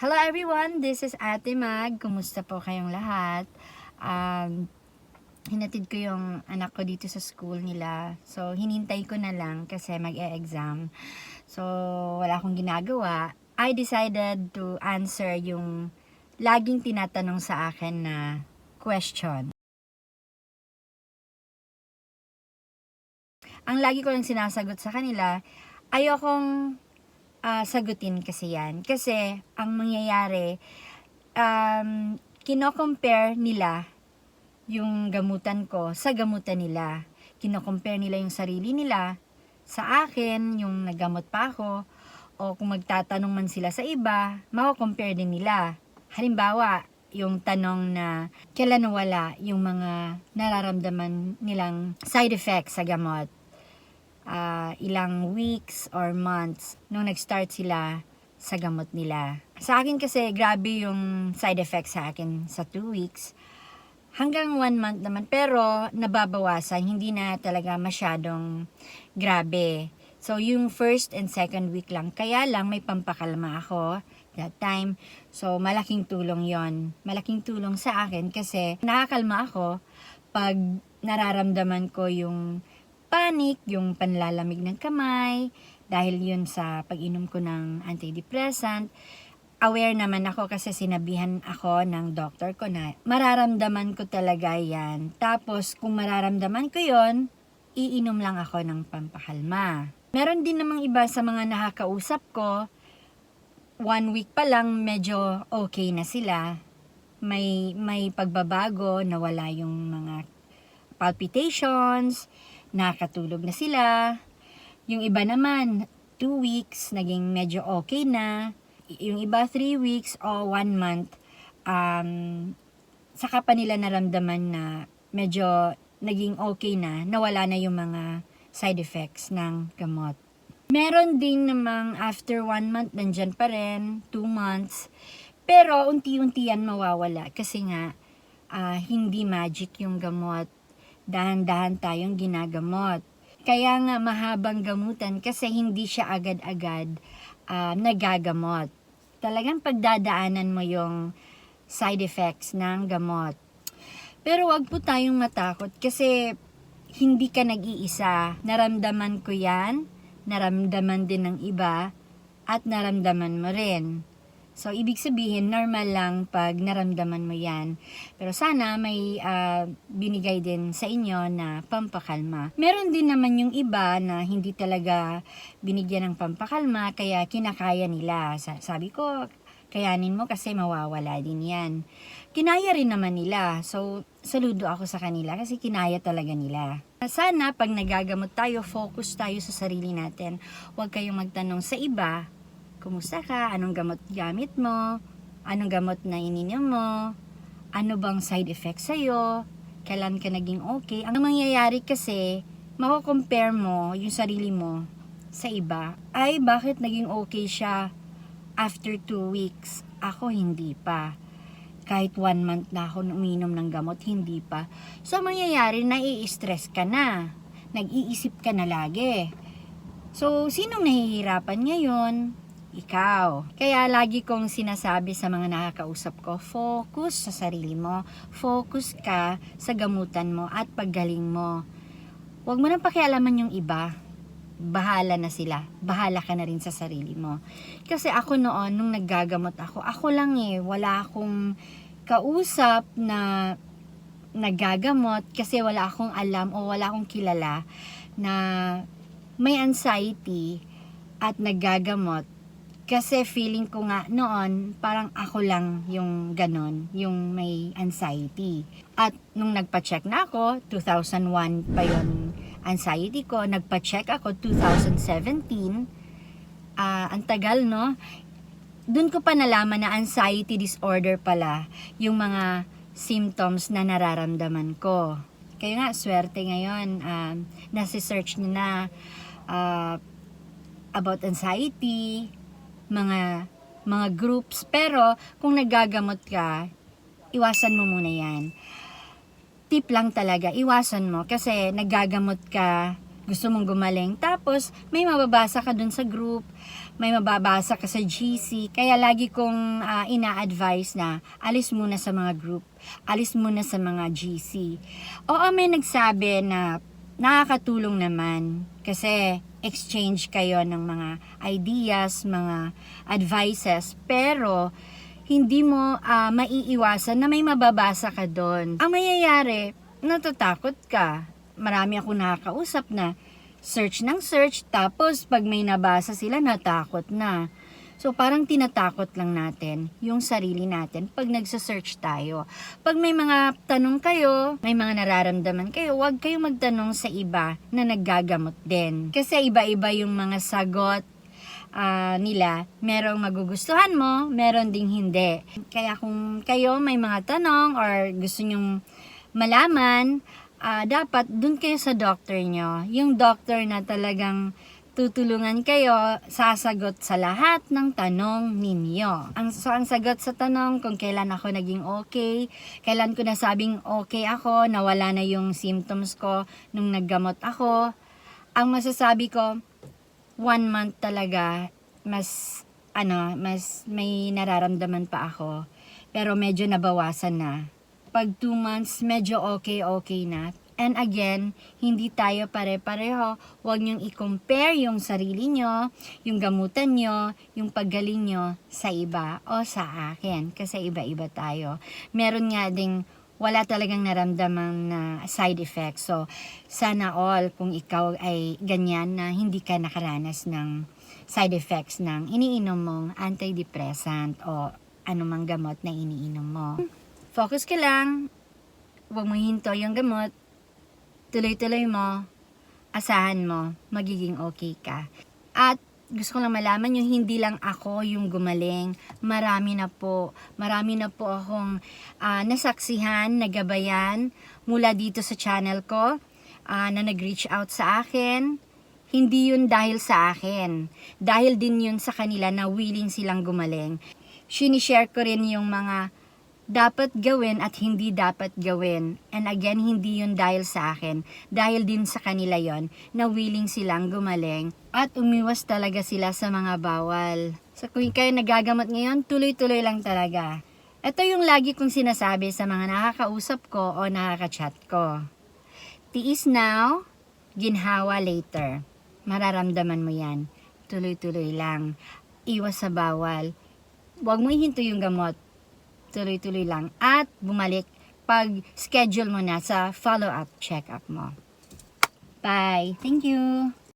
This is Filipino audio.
Hello everyone, this is Ate Mag. Kumusta po kayong lahat? Um, hinatid ko yung anak ko dito sa school nila. So, hinintay ko na lang kasi mag-e-exam. So, wala akong ginagawa. I decided to answer yung laging tinatanong sa akin na question. Ang lagi ko lang sinasagot sa kanila, ayokong ah, sagutin kasi yan. Kasi, ang mangyayari, um, kino-compare nila yung gamutan ko sa gamutan nila. Kino-compare nila yung sarili nila sa akin, yung nagamot pa ako, o kung magtatanong man sila sa iba, mako-compare din nila. Halimbawa, yung tanong na kailan nawala yung mga nararamdaman nilang side effects sa gamot ah, ilang weeks or months nung nag-start sila sa gamot nila. Sa akin kasi, grabe yung side effects sa akin sa 2 weeks. Hanggang 1 month naman. Pero, nababawasan. Hindi na talaga masyadong grabe. So, yung first and second week lang. Kaya lang, may pampakalma ako that time. So, malaking tulong yon Malaking tulong sa akin kasi nakakalma ako pag nararamdaman ko yung panic, yung panlalamig ng kamay, dahil yun sa pag-inom ko ng antidepressant. Aware naman ako kasi sinabihan ako ng doctor ko na mararamdaman ko talaga yan. Tapos kung mararamdaman ko yon, iinom lang ako ng pampakalma. Meron din namang iba sa mga nakakausap ko, one week pa lang medyo okay na sila. May, may pagbabago, nawala yung mga palpitations, nakatulog na sila. Yung iba naman, 2 weeks, naging medyo okay na. Yung iba, 3 weeks o 1 month, um, saka pa nila naramdaman na medyo naging okay na, nawala na yung mga side effects ng gamot. Meron din namang after 1 month, nandyan pa rin, 2 months. Pero unti-unti yan mawawala kasi nga ah, hindi magic yung gamot dahan-dahan tayong ginagamot. Kaya nga mahabang gamutan kasi hindi siya agad-agad ah, nagagamot. Talagang pagdadaanan mo yung side effects ng gamot. Pero wag po tayong matakot kasi hindi ka nag-iisa. Naramdaman ko yan, naramdaman din ng iba, at naramdaman mo rin. So, ibig sabihin, normal lang pag naramdaman mo yan. Pero sana may ah, binigay din sa inyo na pampakalma. Meron din naman yung iba na hindi talaga binigyan ng pampakalma, kaya kinakaya nila. Sa- Sabi ko, kayanin mo kasi mawawala din yan. Kinaya rin naman nila. So, saludo ako sa kanila kasi kinaya talaga nila. Sana pag nagagamot tayo, focus tayo sa sarili natin. Huwag kayong magtanong sa iba Kumusta ka? Anong gamot gamit mo? Anong gamot na ininom mo? Ano bang side effects sa'yo? Kailan ka naging okay? Ang mangyayari kasi, mako-compare mo yung sarili mo sa iba. Ay, bakit naging okay siya after 2 weeks? Ako hindi pa. Kahit 1 month na ako uminom ng gamot, hindi pa. So, ang mangyayari, nai-stress ka na. Nag-iisip ka na lagi. So, sinong nahihirapan ngayon? Ikaw. Kaya lagi kong sinasabi sa mga nakakausap ko, focus sa sarili mo. Focus ka sa gamutan mo at paggaling mo. Huwag mo nang pakialaman yung iba. Bahala na sila. Bahala ka na rin sa sarili mo. Kasi ako noon, nung naggagamot ako, ako lang eh, wala akong kausap na nagagamot kasi wala akong alam o wala akong kilala na may anxiety at nagagamot kasi feeling ko nga noon, parang ako lang yung ganon, yung may anxiety. At nung nagpa-check na ako, 2001 pa yon anxiety ko, nagpa-check ako 2017, ah ang tagal no, dun ko pa nalaman na anxiety disorder pala yung mga symptoms na nararamdaman ko. Kaya nga, swerte ngayon, um, nasi-search nyo na ah, about anxiety, mga mga groups. Pero kung nagagamot ka, iwasan mo muna yan. Tip lang talaga, iwasan mo kasi nagagamot ka, gusto mong gumaling. Tapos, may mababasa ka dun sa group, may mababasa ka sa GC. Kaya lagi kong ah, ina-advise na alis muna sa mga group, alis muna sa mga GC. Oo, may nagsabi na nakakatulong naman kasi exchange kayo ng mga ideas, mga advices, pero hindi mo ah, maiiwasan na may mababasa ka doon. Ang mayayari, natatakot ka. Marami ako nakakausap na search ng search, tapos pag may nabasa sila, natakot na. So parang tinatakot lang natin yung sarili natin pag nagsa-search tayo. Pag may mga tanong kayo, may mga nararamdaman kayo, huwag kayo magtanong sa iba na naggagamot din. Kasi iba-iba yung mga sagot ah, nila. Merong magugustuhan mo, meron ding hindi. Kaya kung kayo may mga tanong or gusto nyong malaman, ah, dapat dun kayo sa doctor nyo. Yung doctor na talagang tutulungan kayo sasagot sa lahat ng tanong ninyo. Ang, so, ang sagot sa tanong kung kailan ako naging okay, kailan ko nasabing okay ako, nawala na yung symptoms ko nung naggamot ako, ang masasabi ko, one month talaga, mas, ano, mas may nararamdaman pa ako. Pero medyo nabawasan na. Pag two months, medyo okay-okay na. And again, hindi tayo pare-pareho. Huwag niyong i-compare yung sarili nyo, yung gamutan nyo, yung paggaling nyo sa iba o sa akin. Kasi iba-iba tayo. Meron nga ding wala talagang naramdaman na side effects. So, sana all kung ikaw ay ganyan na hindi ka nakaranas ng side effects ng iniinom mong antidepressant o anumang gamot na iniinom mo. Focus ka lang. Huwag mong hinto yung gamot. Tuloy-tuloy mo. Asahan mo. Magiging okay ka. At gusto ko lang malaman yung hindi lang ako yung gumaling. Marami na po. Marami na po akong ah, nasaksihan, nagabayan mula dito sa channel ko ah, na nag-reach out sa akin. Hindi yun dahil sa akin. Dahil din yun sa kanila na willing silang gumaling. Sinishare ko rin yung mga dapat gawin at hindi dapat gawin. And again, hindi yun dahil sa akin. Dahil din sa kanila yon na willing silang gumaling at umiwas talaga sila sa mga bawal. So kung kayo nagagamot ngayon, tuloy-tuloy lang talaga. Ito yung lagi kong sinasabi sa mga nakakausap ko o nakaka-chat ko. Tiis now, ginhawa later. Mararamdaman mo yan. Tuloy-tuloy lang. Iwas sa bawal. Huwag mo ihinto yung gamot tuloy-tuloy lang at bumalik pag schedule mo na sa follow-up check-up mo. Bye. Thank you.